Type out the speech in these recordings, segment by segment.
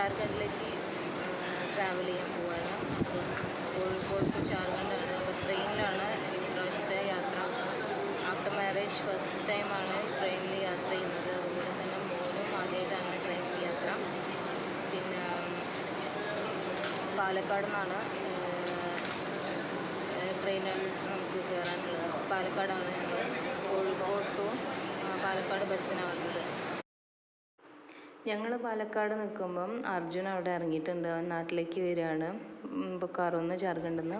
ജാർഖണ്ഡിലേക്ക് travel ചെയ്യാൻ അപ്പം Kozhikode to ജാർഖണ്ഡാണ് അപ്പോൾ ട്രെയിനിലാണ് ഈ പ്രാവശ്യത്തെ യാത്ര. ആഫ്റ്റർ മാരേജ് ഫസ്റ്റ് ടൈമാണ് ട്രെയിനിൽ യാത്ര ചെയ്യുന്നത്. അതുപോലെ തന്നെ മോനും ആദ്യമായിട്ടാണ് ട്രെയിനിൽ യാത്ര. പിന്നെ പാലക്കാട് നിന്നാണ് ട്രെയിനിൽ നമുക്ക് കയറാനുള്ളത്. പാലക്കാടാണ് ഞങ്ങൾ കോഴിക്കോട് ടു പാലക്കാട് ബസ്സിനാണ് വന്നത്. ഞങ്ങൾ പാലക്കാട് നിൽക്കുമ്പം അർജുൻ അവിടെ ഇറങ്ങിയിട്ടുണ്ട്. അവൻ നാട്ടിലേക്ക് വരികയാണ്. ഇപ്പോൾ ജാർഖണ്ഡിൽ നിന്ന്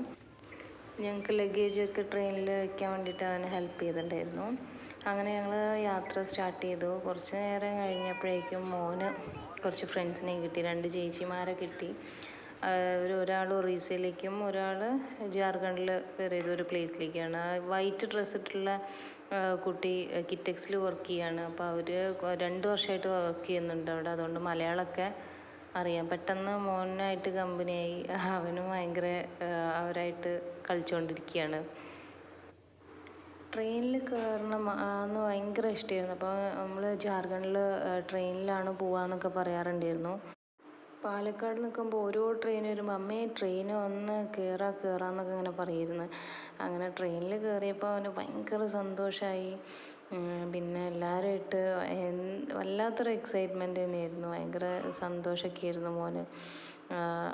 ഞങ്ങൾക്ക് ലഗേജൊക്കെ ട്രെയിനിൽ വെക്കാൻ വേണ്ടിയിട്ട് അവനെ ഹെൽപ്പ് ചെയ്തിട്ടുണ്ടായിരുന്നു. അങ്ങനെ ഞങ്ങൾ യാത്ര സ്റ്റാർട്ട് ചെയ്തു. കുറച്ച് നേരം കഴിഞ്ഞപ്പോഴേക്കും മോന് കുറച്ച് ഫ്രണ്ട്സിനെ കിട്ടി. രണ്ട് ചേച്ചിമാരെ കിട്ടി. അവർ ഒരാൾ ഒറീസയിലേക്കും ഒരാൾ ജാർഖണ്ഡിൽ വേറെ ഏതോ ഒരു പ്ലേസിലേക്കാണ്. വൈറ്റ് ഡ്രസ്സ് ഇട്ടുള്ള കുട്ടി കിറ്റക്സിൽ വർക്ക് ചെയ്യാണ്. അപ്പോൾ അവർ രണ്ട് വർഷമായിട്ട് വർക്ക് ചെയ്യുന്നുണ്ട് അവിടെ. അതുകൊണ്ട് മലയാളമൊക്കെ അറിയാം. പെട്ടെന്ന് മോനായിട്ട് കമ്പനിയായി അവനും ഭയങ്കര അവരായിട്ട് കളിച്ചുകൊണ്ടിരിക്കുകയാണ് ട്രെയിനിൽ കയറണം എന്ന് ഭയങ്കര ഇഷ്ടമായിരുന്നു അപ്പോൾ നമ്മൾ ജാർഖണ്ഡിൽ ട്രെയിനിലാണ് പോവാന്നൊക്കെ പറയാറുണ്ടായിരുന്നു. പാലക്കാട് നിൽക്കുമ്പോൾ ഓരോ ട്രെയിൻ വരുമ്പോൾ അമ്മേ ട്രെയിൻ ഒന്ന് കയറാ കയറാന്നൊക്കെ ഇങ്ങനെ പറയുമായിരുന്നു അങ്ങനെ ട്രെയിനിൽ കയറിയപ്പോൾ അവന് ഭയങ്കര സന്തോഷമായി പിന്നെ എല്ലാവരുമായിട്ട് വല്ലാത്തൊരു എക്സൈറ്റ്മെന്റ് തന്നെയായിരുന്നു. ഭയങ്കര സന്തോഷമൊക്കെ ആയിരുന്നു മോന്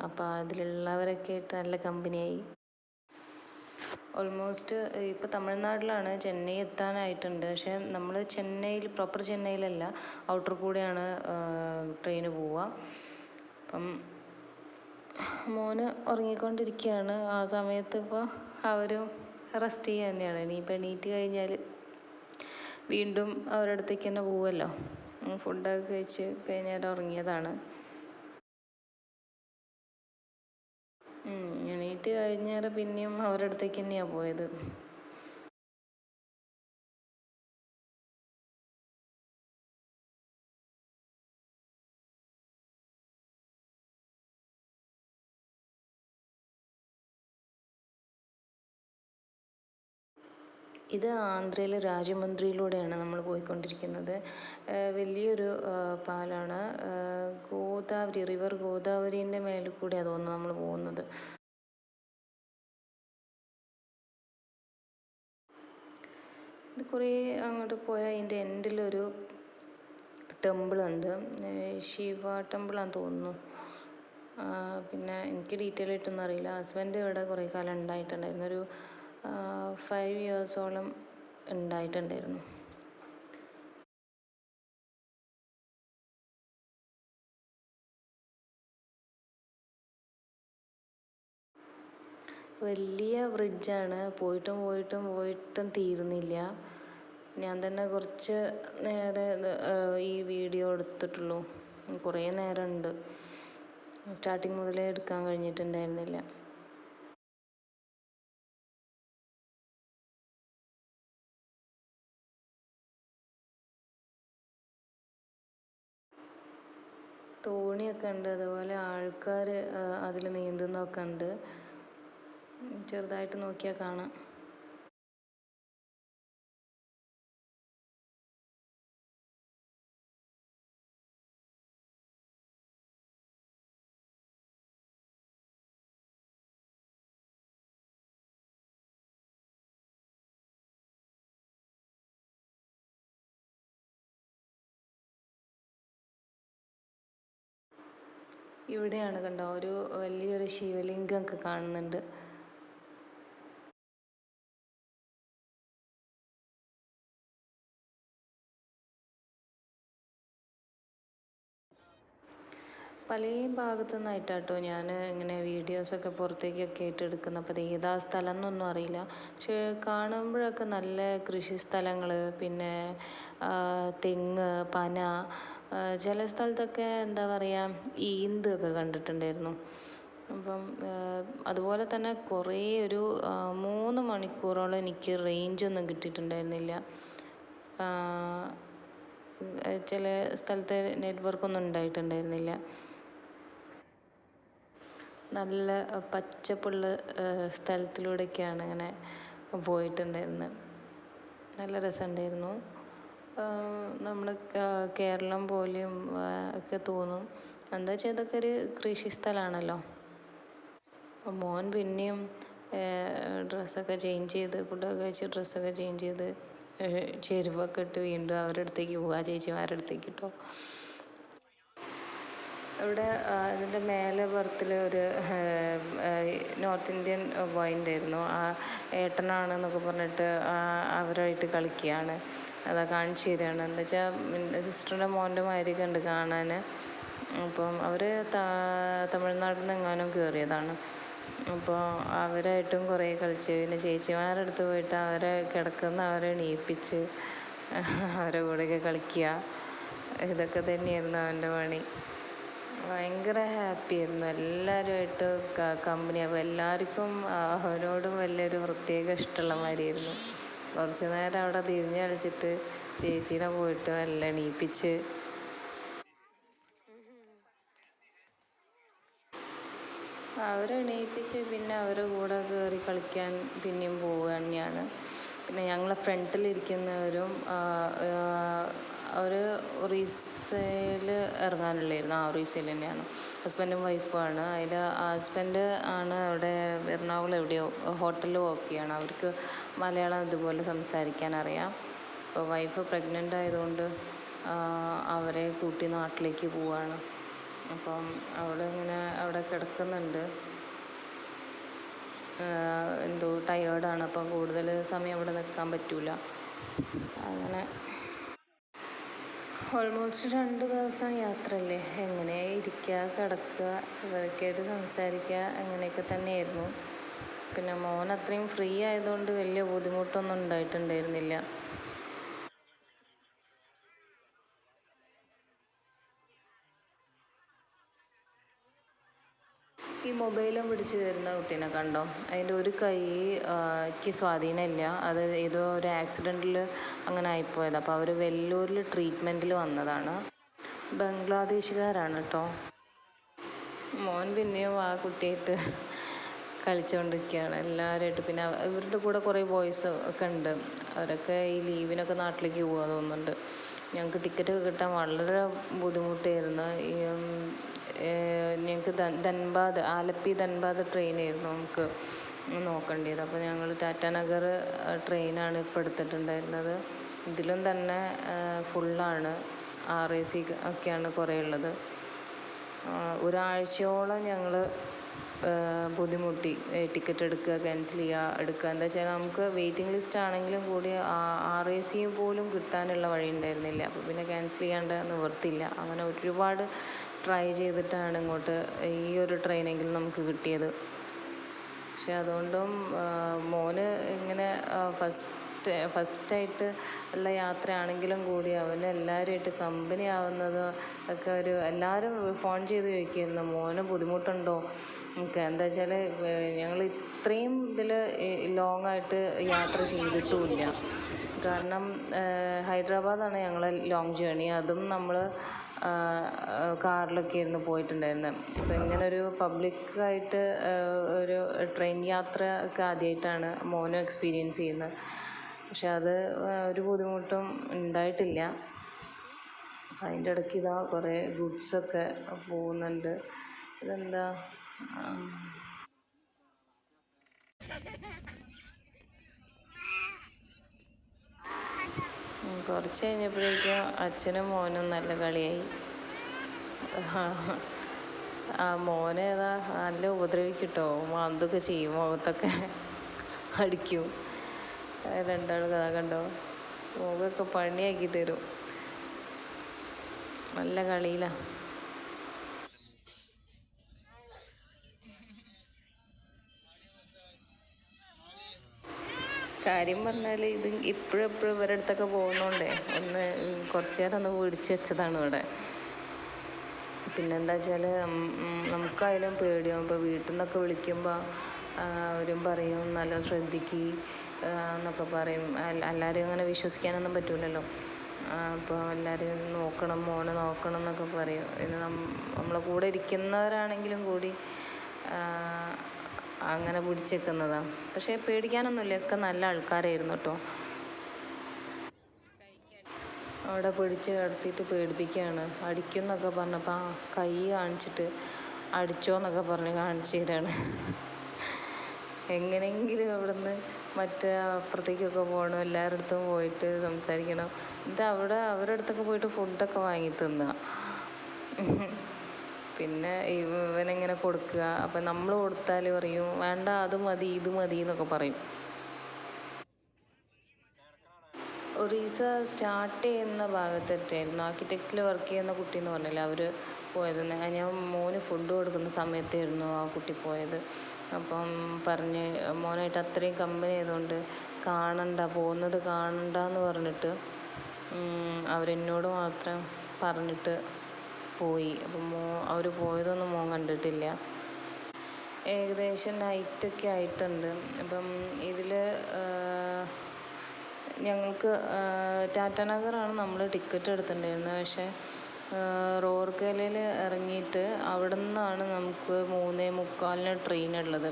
അപ്പോൾ അതിലുള്ളവരൊക്കെ ആയിട്ട് നല്ല കമ്പനിയായി ഓൾമോസ്റ്റ് ഇപ്പോൾ തമിഴ്നാട്ടിലാണ് ചെന്നൈ എത്താനായിട്ടുണ്ട്. പക്ഷേ നമ്മൾ ചെന്നൈയിൽ പ്രോപ്പർ ചെന്നൈയിലല്ല ഔട്ടർ കൂടെയാണ് ട്രെയിന് പോവുക അപ്പം മോന് ഉറങ്ങിക്കൊണ്ടിരിക്കുകയാണ്. ആ സമയത്ത് ഇപ്പോൾ അവരും റെസ്റ്റ് ചെയ്യുക തന്നെയാണ്. ഇനിയിപ്പോൾ എണീറ്റ് കഴിഞ്ഞാൽ വീണ്ടും അവരുടെ അടുത്തേക്ക് തന്നെ പോവുമല്ലോ. ഫുഡൊക്കെ കഴിച്ച് കഴിഞ്ഞാൽ ഉറങ്ങിയതാണ്. എണീറ്റ് കഴിഞ്ഞാൽ പിന്നെയും അവരുടെ അടുത്തേക്ക് തന്നെയാണ് പോയത്. ഇത് ആന്ധ്രയിലെ രാജമന്ത്രിയിലൂടെയാണ് നമ്മൾ പോയിക്കൊണ്ടിരിക്കുന്നത്. വലിയൊരു പാലാണ്. ഗോദാവരി റിവർ ഗോദാവരീന്റെ മേലെ കൂടെയാണ് തോന്നുന്നു നമ്മൾ പോകുന്നത്. ഇത് കുറേ അങ്ങോട്ട് പോയാൽ അതിന്റെ എൻഡിലൊരു ടെമ്പിളുണ്ട്. ശിവ ടെമ്പിളാന്ന് തോന്നുന്നു. പിന്നെ എനിക്ക് ഡീറ്റെയിൽ ആയിട്ടൊന്നും അറിയില്ല. ഹസ്ബൻഡ് ഇവിടെ കുറേ കാലം ഉണ്ടായിട്ടുണ്ടായിരുന്നു. ഒരു ഫൈവ് ഇയേഴ്സോളം ഉണ്ടായിട്ടുണ്ടായിരുന്നു. വലിയ ബ്രിഡ്ജാണ് പോയിട്ടും പോയിട്ടും പോയിട്ടും തീരുന്നില്ല. ഞാൻ തന്നെ കുറച്ച് നേരെ ഈ വീഡിയോ എടുത്തിട്ടുള്ളൂ. കുറേ നേരമുണ്ട്. സ്റ്റാർട്ടിങ് മുതലേ എടുക്കാൻ കഴിഞ്ഞിട്ടുണ്ടായിരുന്നില്ല. തോണിയൊക്കെ ഉണ്ട്. അതുപോലെ ആൾക്കാർ അതിൽ നീന്തുന്നതൊക്കെ ഉണ്ട്. ചെറുതായിട്ട് നോക്കിയാൽ കാണാം. ഇവിടെയാണ് കണ്ടോ ഒരു വലിയൊരു ശിവലിംഗം ഒക്കെ കാണുന്നുണ്ട്. പല ഭാഗത്തു നിന്നായിട്ടാട്ടോ ഞാൻ ഇങ്ങനെ വീഡിയോസൊക്കെ പുറത്തേക്കൊക്കെ ആയിട്ട് എടുക്കുന്നത് അപ്പോൾ ഏതാ സ്ഥലം എന്നൊന്നും അറിയില്ല. പക്ഷേ കാണുമ്പോഴൊക്കെ നല്ല കൃഷി സ്ഥലങ്ങൾ പിന്നെ തെങ്ങ് പന ചില സ്ഥലത്തൊക്കെ എന്താ പറയുക ഈന്തൊക്കെ കണ്ടിട്ടുണ്ടായിരുന്നു. അപ്പം അതുപോലെ തന്നെ കുറേ ഒരു മൂന്ന് മണിക്കൂറോളം എനിക്ക് റേഞ്ചൊന്നും കിട്ടിയിട്ടുണ്ടായിരുന്നില്ല. ചില സ്ഥലത്ത് നെറ്റ്വർക്കൊന്നും ഉണ്ടായിട്ടുണ്ടായിരുന്നില്ല. നല്ല പച്ചപ്പുള്ള സ്ഥലത്തിലൂടെയൊക്കെയാണ് ഇങ്ങനെ പോയിട്ടുണ്ടായിരുന്നത്. നല്ല രസമുണ്ടായിരുന്നു. നമ്മൾ കേരളം പോലെയും ഒക്കെ തോന്നും. എന്താ വെച്ചാൽ ഇതൊക്കെ ഒരു കൃഷി സ്ഥലമാണല്ലോ മോൻ പിന്നെയും ഡ്രസ്സൊക്കെ ചേഞ്ച് ചെയ്ത് ഫുഡൊക്കെ കഴിച്ച് ഡ്രസ്സൊക്കെ ചേഞ്ച് ചെയ്ത് ചെരുവൊക്കെ ഇട്ട് വീണ്ടും അവരുടെ അടുത്തേക്ക് പോവുക ചേച്ചിമാരുടെ അടുത്തേക്ക് കേട്ടോ ഇവിടെ ഇതിന്റെ മേലെ ബർത്തിൽ ഒരു നോർത്ത് ഇന്ത്യൻ ബോയ് ഉണ്ടായിരുന്നു. ആ ഏട്ടനാണെന്നൊക്കെ പറഞ്ഞിട്ട് അവരായിട്ട് കളിക്കുകയാണ്. അതാ കാണിച്ചു തരികയാണ് എന്താ വെച്ചാൽ സിസ്റ്ററിന്റെ മോന്റെ മാതിരിയൊക്കെ ഉണ്ട് കാണാൻ അപ്പം അവർ തമിഴ്നാട്ടിൽ നിന്ന് എങ്ങാനും കയറിയതാണ് അപ്പോൾ അവരായിട്ടും കുറേ കളിച്ചു. പിന്നെ ചേച്ചിമാരുടെ അടുത്ത് പോയിട്ട് അവരെ കിടക്കുന്ന അവരെ എണീപ്പിച്ച് അവരെ കൂടെയൊക്കെ കളിക്കുക ഇതൊക്കെ തന്നെയായിരുന്നു അവന്റെ പണി. ഭയങ്കര ഹാപ്പി ആയിരുന്നു എല്ലാവരുമായിട്ട് കമ്പനി. അപ്പോൾ എല്ലാവർക്കും അവനോടും വലിയൊരു പ്രത്യേക ഇഷ്ടമുള്ള മാതിരിയായിരുന്നു കുറച്ച് നേരം അവിടെ തിരിഞ്ഞ് കളിച്ചിട്ട് ചേച്ചീനെ പോയിട്ട് നല്ല എണീപ്പിച്ച്. അവരെണീപ്പിച്ച് പിന്നെ അവരുടെ കൂടെ കയറി കളിക്കാൻ പിന്നെയും പോവുക തന്നെയാണ് പിന്നെ ഞങ്ങളെ ഫ്രണ്ടിലിരിക്കുന്നവരും അവർ റീസെയിൽ ഇറങ്ങാനുള്ളായിരുന്നു. ആ റീസെയിൽ തന്നെയാണ്. ഹസ്ബൻഡും വൈഫുമാണ് അതിൽ ഹസ്ബൻഡ് ആണ്. അവിടെ എറണാകുളം എവിടെയോ ഹോട്ടലിൽ വർക്ക് ചെയ്യാണ്. അവർക്ക് മലയാളം ഇതുപോലെ സംസാരിക്കാൻ അറിയാം. അപ്പോൾ വൈഫ് പ്രഗ്നന്റ് ആയതുകൊണ്ട് അവരെ കൂട്ടി നാട്ടിലേക്ക് പോവുകയാണ് അപ്പം അവളിങ്ങനെ അവിടെ കിടക്കുന്നുണ്ട്. എന്തോ ടയേർഡാണ് അപ്പം കൂടുതൽ സമയം അവിടെ നിൽക്കാൻ പറ്റില്ല അങ്ങനെ ഓൾമോസ്റ്റ് രണ്ട് ദിവസം യാത്രയല്ലേ? എങ്ങനെ ഇരിക്കുക കിടക്കുക ഇവരൊക്കെയായിട്ട് സംസാരിക്കുക അങ്ങനെയൊക്കെ തന്നെയായിരുന്നു. പിന്നെ മോൻ അത്രയും ഫ്രീ ആയതുകൊണ്ട് വലിയ ബുദ്ധിമുട്ടൊന്നും ഉണ്ടായിട്ടുണ്ടായിരുന്നില്ല. മൊബൈലും പിടിച്ച് വരുന്ന കുട്ടീനെ കണ്ടോ? അതിന്റെ ഒരു കൈക്ക് സ്വാധീനമില്ല അത് ഏതോ ഒരു ആക്സിഡന്റിൽ അങ്ങനെ ആയിപ്പോയത്. അപ്പോൾ അവർ വെല്ലൂരിൽ ട്രീറ്റ്മെന്റിൽ വന്നതാണ്. ബംഗ്ലാദേശുകാരാണ് കേട്ടോ മോൻ പിന്നെയും ആ കുട്ടിയായിട്ട് കളിച്ചുകൊണ്ടിരിക്കുകയാണ് എല്ലാവരുമായിട്ട് പിന്നെ ഇവരുടെ കൂടെ കുറേ ബോയ്സ് ഒക്കെ ഉണ്ട്. അവരൊക്കെ ഈ ലീവിനൊക്കെ നാട്ടിലേക്ക് പോകാൻ തോന്നുന്നുണ്ട്. ഞങ്ങൾക്ക് ടിക്കറ്റ് കിട്ടാൻ വളരെ ബുദ്ധിമുട്ടായിരുന്നു. ഈ ഞങ്ങൾക്ക് ധൻ- ധൻബാദ് ആലപ്പി ധൻബാദ് ട്രെയിനായിരുന്നു നമുക്ക് നോക്കേണ്ടത് അപ്പോൾ ഞങ്ങൾ ടാറ്റ ടാറ്റാനഗർ ട്രെയിനാണ് ഇപ്പോൾ എടുത്തിട്ടുണ്ടായിരുന്നത്. ഇതിലും തന്നെ ഫുള്ളാണ് ആർ എ സി ഒക്കെയാണ് കുറേ ഉള്ളത്. ഒരാഴ്ചയോളം ഞങ്ങൾ ബുദ്ധിമുട്ടി. ടിക്കറ്റ് എടുക്കുക ക്യാൻസൽ ചെയ്യുക എടുക്കുക. എന്താ വെച്ചാൽ നമുക്ക് വെയിറ്റിംഗ് ലിസ്റ്റ് ആണെങ്കിലും കൂടി ആർ എ സി പോലും കിട്ടാനുള്ള വഴി ഉണ്ടായിരുന്നില്ല അപ്പോൾ പിന്നെ ക്യാൻസൽ ചെയ്യാണ്ട് നിവർത്തില്ല അങ്ങനെ ഒരുപാട് ട്രൈ ചെയ്തിട്ടാണ് ഇങ്ങോട്ട് ഈ ഒരു ട്രെയിനെങ്കിലും നമുക്ക് കിട്ടിയത്. പക്ഷെ അതുകൊണ്ടും മോന് ഇങ്ങനെ ഫസ്റ്റ് ഫസ്റ്റായിട്ട് ഉള്ള യാത്രയാണെങ്കിലും കൂടി അവന് എല്ലാവരുമായിട്ട് കമ്പനി ആവുന്നത് ഒക്കെ ഒരു എല്ലാവരും ഫോൺ ചെയ്ത് ചോദിക്കുമായിരുന്നു മോന് ബുദ്ധിമുട്ടുണ്ടോ? നമുക്ക് എന്താ വെച്ചാൽ ഞങ്ങൾ ഇത്രയും ഇതിൽ ലോങ് ആയിട്ട് യാത്ര ചെയ്തിട്ടുമില്ല. കാരണം ഹൈദരാബാദാണ് ഞങ്ങളെ ലോങ് ജേണി അതും നമ്മൾ കാറിലൊക്കെ ആയിരുന്നു പോയിട്ടുണ്ടായിരുന്നത് അപ്പോൾ ഇങ്ങനെ ഒരു പബ്ലിക്കായിട്ട് ഒരു ട്രെയിൻ യാത്ര ഒക്കെ ആദ്യമായിട്ടാണ് മോനും എക്സ്പീരിയൻസ് ചെയ്യുന്നത്. പക്ഷെ അത് ഒരു ബുദ്ധിമുട്ടും ഉണ്ടായിട്ടില്ല. അതിന്റെ ഇടയ്ക്ക് ഇതാ കുറേ ഗുഡ്സൊക്കെ പോകുന്നുണ്ട്. ഇതെന്താ ആ. ഉം, കുറച്ച് കഴിഞ്ഞപ്പോഴേക്കും അച്ഛനും മോനും നല്ല കളിയായി. ആ മോനെ ഏതാ നല്ല ഉപദ്രവിക്കിട്ടോ. മാന്തൊക്കെ ചെയ്യും മുഖത്തൊക്കെ അടിക്കും. രണ്ടാളും കഥ കണ്ടോ മുഖമൊക്കെ പണിയാക്കി തരും. നല്ല കളിയിലാണ് കാര്യം പറഞ്ഞാൽ ഇത് ഇപ്പോഴും എപ്പോഴും ഇവരുടെ അടുത്തൊക്കെ പോകുന്നോണ്ടേ ഒന്ന് കുറച്ച് നേരം ഒന്ന് പിടിച്ച് വെച്ചതാണ് ഇവിടെ. പിന്നെന്താ വെച്ചാൽ നമുക്കായാലും പേടിയാവും. ഇപ്പോൾ വീട്ടിൽ നിന്നൊക്കെ വിളിക്കുമ്പോൾ അവരും പറയും നല്ല ശ്രദ്ധിക്ക് എന്നൊക്കെ പറയും. എല്ലാവരെയും അങ്ങനെ വിശ്വസിക്കാനൊന്നും പറ്റൂലല്ലോ. അപ്പോൾ എല്ലാവരും നോക്കണം മോനെ നോക്കണം എന്നൊക്കെ പറയും. പിന്നെ നമ്മളെ കൂടെ ഇരിക്കുന്നവരാണെങ്കിലും കൂടി അങ്ങനെ പിടിച്ചേക്കുന്നതാണ് പക്ഷേ പേടിക്കാനൊന്നുമില്ല. ഒക്കെ നല്ല ആൾക്കാരായിരുന്നു കേട്ടോ അവിടെ പിടിച്ച് കിടത്തിയിട്ട് പേടിപ്പിക്കുകയാണ്. അടിക്കുന്നൊക്കെ പറഞ്ഞപ്പോൾ ആ കൈ കാണിച്ചിട്ട് അടിച്ചോ എന്നൊക്കെ പറഞ്ഞ് കാണിച്ചു തരാണ്. എങ്ങനെയെങ്കിലും അവിടുന്ന് മറ്റേ അപ്പുറത്തേക്കൊക്കെ പോകണം. എല്ലാവരുടെ പോയിട്ട് സംസാരിക്കണം. എന്നിട്ട് അവിടെ അവരുടെ അടുത്തൊക്കെ പോയിട്ട് ഫുഡൊക്കെ വാങ്ങി തിന്നുക പിന്നെ ഇവനിങ്ങനെ കൊടുക്കുക. അപ്പം നമ്മൾ കൊടുത്താൽ പറയും വേണ്ട അത് മതി ഇത് മതി എന്നൊക്കെ പറയും. ഒറീസ സ്റ്റാർട്ട് ചെയ്യുന്ന ഭാഗത്തെറ്റായിരുന്നു. ആർക്കിടെക്സിൽ വർക്ക് ചെയ്യുന്ന കുട്ടി എന്ന് പറഞ്ഞില്ല അവർ പോയത് ഞാൻ മോന് ഫുഡ് കൊടുക്കുന്ന സമയത്തായിരുന്നു ആ കുട്ടി പോയത്. അപ്പം പറഞ്ഞ് മോനായിട്ട് അത്രയും കമ്പനി ആയതുകൊണ്ട് കാണണ്ട പോകുന്നത് കാണണ്ട എന്ന് പറഞ്ഞിട്ട് അവരെന്നോട് മാത്രം പറഞ്ഞിട്ട് പോയി. അപ്പം മോ അവർ പോയതൊന്നും മോൻ കണ്ടിട്ടില്ല. ഏകദേശം നൈറ്റൊക്കെ ആയിട്ടുണ്ട്. അപ്പം ഇതിൽ ഞങ്ങൾക്ക് ടാറ്റ നഗറാണ് നമ്മൾ ടിക്കറ്റ് എടുത്തിട്ടുണ്ടായിരുന്നത്. പക്ഷേ റോർക്കലയിൽ ഇറങ്ങിയിട്ട് അവിടെ നിന്നാണ് നമുക്ക് മൂന്നേ മുക്കാലിന് ട്രെയിൻ ഉള്ളത്.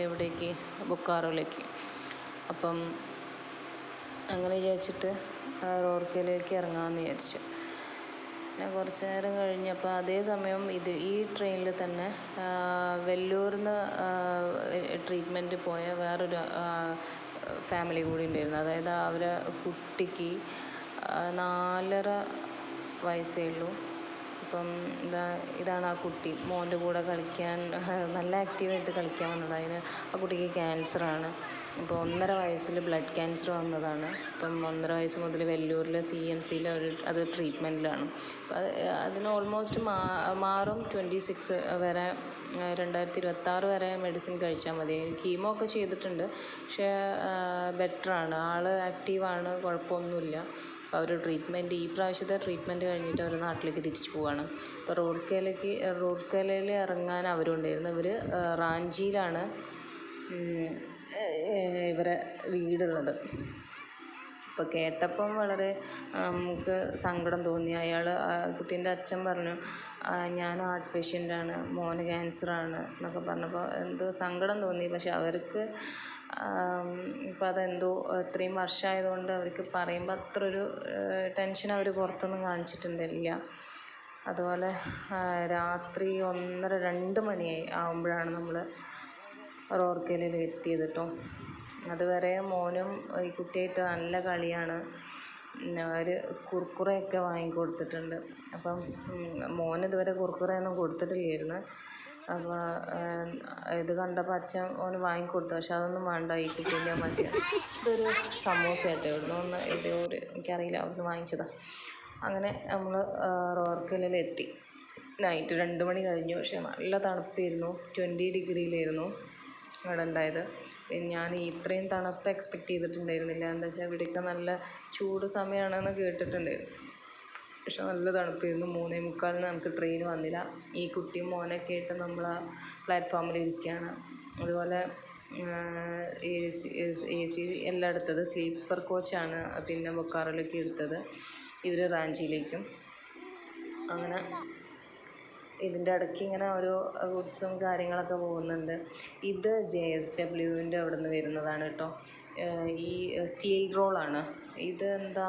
എവിടേക്ക്? ബൊക്കാറോയിലേക്ക്. അപ്പം അങ്ങനെ വിചാരിച്ചിട്ട് റോർക്കലയിലേക്ക് ഇറങ്ങാമെന്ന് വിചാരിച്ചു. കുറച്ച് നേരം കഴിഞ്ഞപ്പോൾ അതേ സമയം ഇത് ഈ ട്രെയിനിൽ തന്നെ വെല്ലൂരിൽ നിന്ന് ട്രീറ്റ്മെന്റ് പോയ വേറൊരു ഫാമിലി കൂടി ഉണ്ടായിരുന്നു. അതായത് അവരെ കുട്ടിക്ക് നാലര വയസ്സേ ഉള്ളൂ. അപ്പം ഇതാ ഇതാണ് ആ കുട്ടി. മോന്റെ കൂടെ കളിക്കാൻ നല്ല ആക്റ്റീവായിട്ട് കളിക്കാൻ വന്നത്. അതിന് ആ കുട്ടിക്ക് ക്യാൻസറാണ് ഇപ്പോൾ ഒന്നര വയസ്സിൽ ബ്ലഡ് ക്യാൻസർ വന്നതാണ്. ഇപ്പം ഒന്നര വയസ്സ് മുതൽ വെല്ലൂരിൽ സി എം സിയിൽ അത് ട്രീറ്റ്മെന്റിലാണ് അത് അതിന് ഓൾമോസ്റ്റ് മാ മാറും ട്വന്റി സിക്സ് വരെ രണ്ടായിരത്തി ഇരുപത്താറ് വരെ മെഡിസിൻ കഴിച്ചാൽ മതി. കീമോ ഒക്കെ ചെയ്തിട്ടുണ്ട്. പക്ഷേ ബെറ്ററാണ് ആൾ ആക്റ്റീവാണ് കുഴപ്പമൊന്നുമില്ല. അപ്പോൾ അവർ ട്രീറ്റ്മെന്റ് ഈ പ്രാവശ്യത്തെ ട്രീറ്റ്മെന്റ് കഴിഞ്ഞിട്ട് അവർ നാട്ടിലേക്ക് തിരിച്ചു പോവുകയാണ് അപ്പോൾ റോഡ്കേലേക്ക് റോഡ്കേലയിൽ ഇറങ്ങാൻ അവരുണ്ടായിരുന്നു. ഇവർ റാഞ്ചിയിലാണ്. ഇവരെ വീടുള്ളത്. അപ്പോൾ കേട്ടപ്പം വളരെ നമുക്ക് സങ്കടം തോന്നി. അയാൾ കുട്ടീന്റെ അച്ഛൻ പറഞ്ഞു ഞാൻ ഹാർട്ട് പേഷ്യന്റാണ് മോന് ക്യാൻസറാണ് എന്നൊക്കെ പറഞ്ഞപ്പോൾ എന്തോ സങ്കടം തോന്നി. പക്ഷെ അവർക്ക് ഇപ്പം അതെന്തോ ഇത്രയും വർഷമായതുകൊണ്ട് അവർക്ക് പറയുമ്പോൾ അത്ര ഒരു ടെൻഷൻ അവർ പുറത്തൊന്നും കാണിച്ചിട്ടുണ്ടല്ല അതുപോലെ രാത്രി ഒന്നര രണ്ട് മണിയായി ആകുമ്പോഴാണ് നമ്മൾ റോർക്കലിൽ എത്തിയത് കേട്ടോ അതുവരെ മോനും ഈ കുട്ടിയായിട്ട് നല്ല കളിയാണ്. അവർ കുർക്കുറയൊക്കെ വാങ്ങിക്കൊടുത്തിട്ടുണ്ട്. അപ്പം മോൻ ഇതുവരെ കുർക്കുറയൊന്നും കൊടുത്തിട്ടില്ലായിരുന്നു. അപ്പോൾ ഇത് കണ്ടപ്പോൾ അച്ഛൻ ഓന് വാങ്ങിക്കൊടുത്തു. പക്ഷെ അതൊന്നും വേണ്ട ഈ കുട്ടീന്റെ മതി ഇതൊരു സമൂസ ആയിട്ട് ഇവിടുന്ന് ഒന്ന് എവിടെയോ ഒരു എനിക്കറിയില്ല അവിടുന്ന് വാങ്ങിച്ചതാ. അങ്ങനെ നമ്മൾ റോർക്കലിൽ നൈറ്റ് രണ്ട് മണി കഴിഞ്ഞു. പക്ഷെ നല്ല തണുപ്പായിരുന്നു. ട്വന്റി ഡിഗ്രിയിലായിരുന്നു. അവിടെ ഉണ്ടായത്. ഞാൻ ഇത്രയും തണുപ്പ് എക്സ്പെക്റ്റ് ചെയ്തിട്ടുണ്ടായിരുന്നില്ല. എന്താ വെച്ചാൽ ഇവിടെയൊക്കെ നല്ല ചൂട് സമയമാണെന്ന് കേട്ടിട്ടുണ്ടായിരുന്നു പക്ഷെ നല്ല തണുപ്പായിരുന്നു. മൂന്നേ മുക്കാലിന് നമുക്ക് ട്രെയിൻ വന്നില്ല. ഈ കുട്ടിയും മോനൊക്കെ ആയിട്ട് നമ്മൾ ആ പ്ലാറ്റ്ഫോമിൽ ഇരിക്കുകയാണ്. അതുപോലെ എ സി എല്ലാം എടുത്തത് സ്ലീപ്പർ കോച്ചാണ് പിന്നെ ബൊക്കാറോയിലേക്ക് എടുത്തത്. ഇവർ റാഞ്ചിയിലേക്കും. അങ്ങനെ ഇതിന്റെ ഇടയ്ക്ക് ഇങ്ങനെ ഓരോ ഗുഡ്സും കാര്യങ്ങളൊക്കെ പോകുന്നുണ്ട്. ഇത് ജെ എസ് ഡബ്ല്യുവിന്റെ അവിടെ നിന്ന് വരുന്നതാണ് കേട്ടോ. ഈ സ്റ്റീൽ റോളാണ് ഇത് എന്താ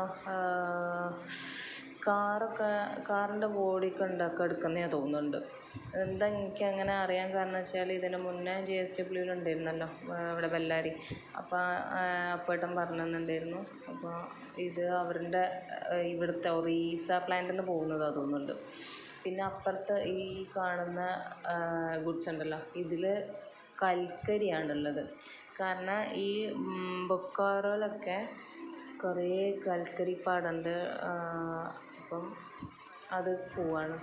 കാറൊക്കെ കാറിന്റെ ബോഡിയൊക്കെ ഉണ്ടാക്കി എടുക്കുന്നതാണ് തോന്നുന്നുണ്ട്. എന്താ എനിക്ക് അങ്ങനെ അറിയാൻ കാരണം വെച്ചാൽ ഇതിന് മുന്നേ ജെ എസ് ഡബ്ല്യൂവിൽ ഉണ്ടായിരുന്നല്ലോ ഇവിടെ ബെല്ലാരി. അപ്പോൾ അപ്പേട്ടൻ പറഞ്ഞു അപ്പോൾ ഇത് അവരുടെ ഇവിടുത്തെ ഒറീസ പ്ലാന്റിൽ നിന്ന് പോകുന്നതാണ് തോന്നുന്നുണ്ട്. പിന്നെ അപ്പുറത്ത് ഈ കാണുന്ന ഗുഡ്സ് ഉണ്ടല്ലോ ഇതിൽ കൽക്കരിയാണുള്ളത്. കാരണം ഈ ബൊക്കാറോയിലൊക്കെ കുറേ കൽക്കരി പാടുണ്ട് അപ്പം അത് പോവാണ്.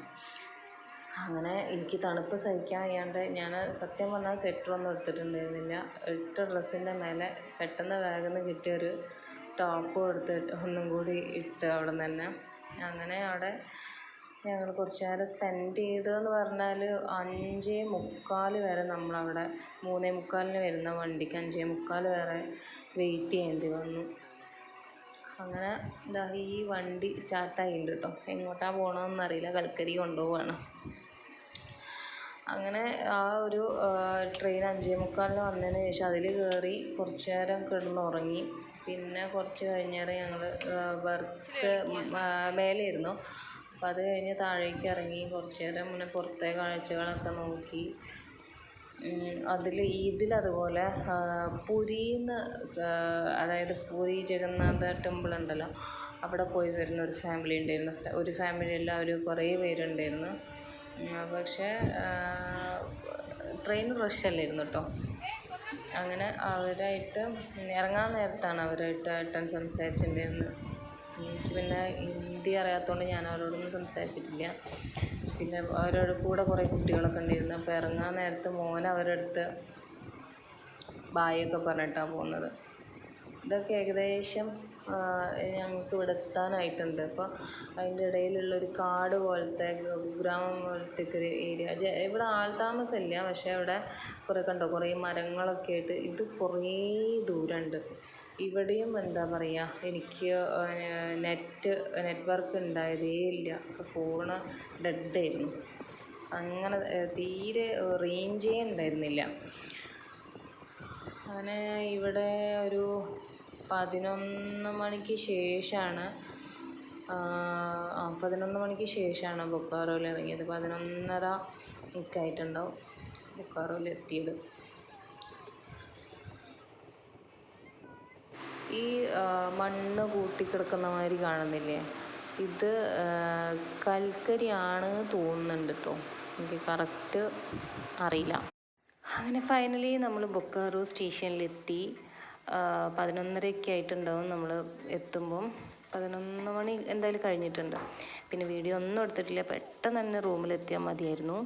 അങ്ങനെ എനിക്ക് തണുപ്പ് സഹിക്കാൻ വയ്യാണ്ട് ഞാൻ സത്യം പറഞ്ഞാൽ സ്വെറ്ററൊന്നും എടുത്തിട്ടുണ്ടായിരുന്നില്ല. ഇട്ട ഡ്രസ്സിന്റെ മേലെ പെട്ടെന്ന് വേഗം കിട്ടിയൊരു ടോപ്പും എടുത്ത് ഒന്നും കൂടി ഇട്ട് അവിടെ നിന്ന് തന്നെ. അങ്ങനെ അവിടെ ഞങ്ങൾ കുറച്ച് നേരം സ്പെൻഡ് ചെയ്തതെന്ന് പറഞ്ഞാൽ അഞ്ചേ മുക്കാൽ വരെ നമ്മളവിടെ മൂന്നേ മുക്കാലിന് വരുന്ന വണ്ടിക്ക് അഞ്ചേ മുക്കാൽ വരെ വെയിറ്റ് ചെയ്യേണ്ടി വന്നു. അങ്ങനെ ഇതാ ഈ വണ്ടി സ്റ്റാർട്ടായിട്ടുണ്ട് കേട്ടോ എങ്ങോട്ടാണ് പോകണമെന്ന് അറിയില്ല. കൽക്കരി കൊണ്ടുപോവാണ്. അങ്ങനെ ആ ഒരു ട്രെയിൻ അഞ്ചേ മുക്കാലിന് വന്നതിന് ശേഷം അതിൽ കയറി കുറച്ച് നേരം കിടന്നുറങ്ങി. പിന്നെ കുറച്ച് കഴിഞ്ഞേരം ഞങ്ങൾ ബർത്ത് മേലെയായിരുന്നു അപ്പോൾ അത് കഴിഞ്ഞ് താഴേക്ക് ഇറങ്ങി കുറച്ച് നേരം ഇങ്ങനെ പുറത്തെ കാഴ്ചകളൊക്കെ നോക്കി. അതിൽ ഇതിലതുപോലെ പുരിന്ന് അതായത് പുരി ജഗന്നാഥ ടെമ്പിൾ ഉണ്ടല്ലോ അവിടെ പോയി വരുന്ന ഒരു ഫാമിലി ഉണ്ടായിരുന്നു. ഒരു ഫാമിലി അല്ല ഒരു കുറേ പേരുണ്ടായിരുന്നു. പക്ഷേ ട്രെയിൻ റഷ് അല്ലായിരുന്നു കേട്ടോ. അങ്ങനെ അവരായിട്ട് ഇറങ്ങാൻ നേരത്താണ് അവരായിട്ട് ഏട്ടൻ സംസാരിച്ചിട്ടുണ്ടായിരുന്നത്. എനിക്ക് പിന്നെ ഹിന്ദി അറിയാത്തതുകൊണ്ട് ഞാൻ അവരോടൊന്നും സംസാരിച്ചിട്ടില്ല. പിന്നെ അവരുടെ കൂടെ കുറേ കുട്ടികളൊക്കെ ഉണ്ടായിരുന്നു. അപ്പോൾ ഇറങ്ങാൻ നേരത്ത് മോൻ അവരുടെ അടുത്ത് ബായൊക്കെ പറഞ്ഞിട്ടാണ് പോകുന്നത് ഇതൊക്കെ ഏകദേശം ഞങ്ങൾക്ക് ഇവിടെ എത്താനായിട്ടുണ്ട് അപ്പോൾ അതിന്റെ ഇടയിലുള്ളൊരു കാട് പോലത്തെ ഗ്രാമം പോലത്തെ ഒരു ഏരിയ. ഇവിടെ ആൾതാമസമില്ല പക്ഷേ ഇവിടെ കുറേ കണ്ടോ? കുറേ മരങ്ങളൊക്കെ ആയിട്ട് ഇത് കുറേ ദൂരമുണ്ട്. ഇവിടെയും എന്താ പറയുക എനിക്ക് നെറ്റ് നെറ്റ്വർക്ക് ഉണ്ടായതേ ഇല്ല. ഫോണ് ഡെഡായിരുന്നു. അങ്ങനെ തീരെ റേഞ്ചേ ഉണ്ടായിരുന്നില്ല. അങ്ങനെ ഇവിടെ ഒരു പതിനൊന്ന് മണിക്ക് ശേഷമാണ് ആ പതിനൊന്ന് മണിക്ക് ശേഷമാണ് ബൊക്കാറോയിൽ ഇറങ്ങിയത്. പതിനൊന്നര ഒക്കെ ആയിട്ടുണ്ടാവും ബൊക്കാറോയിൽ എത്തിയത്. ഈ മണ്ണ് കൂട്ടിക്കിടക്കുന്ന മാതിരി കാണുന്നില്ലേ? ഇത് കൽക്കരിയാണ് തോന്നുന്നുണ്ട് കേട്ടോ എനിക്ക് കറക്റ്റ് അറിയില്ല. അങ്ങനെ ഫൈനലി നമ്മൾ ബൊക്കാറോ സ്റ്റേഷനിലെത്തി. പതിനൊന്നരയൊക്കെ ആയിട്ടുണ്ടാവും നമ്മൾ എത്തുമ്പം. പതിനൊന്ന് മണി എന്തായാലും കഴിഞ്ഞിട്ടുണ്ട്. പിന്നെ വീഡിയോ ഒന്നും എടുത്തിട്ടില്ല. പെട്ടെന്ന് തന്നെ റൂമിലെത്തിയാൽ മതിയായിരുന്നു.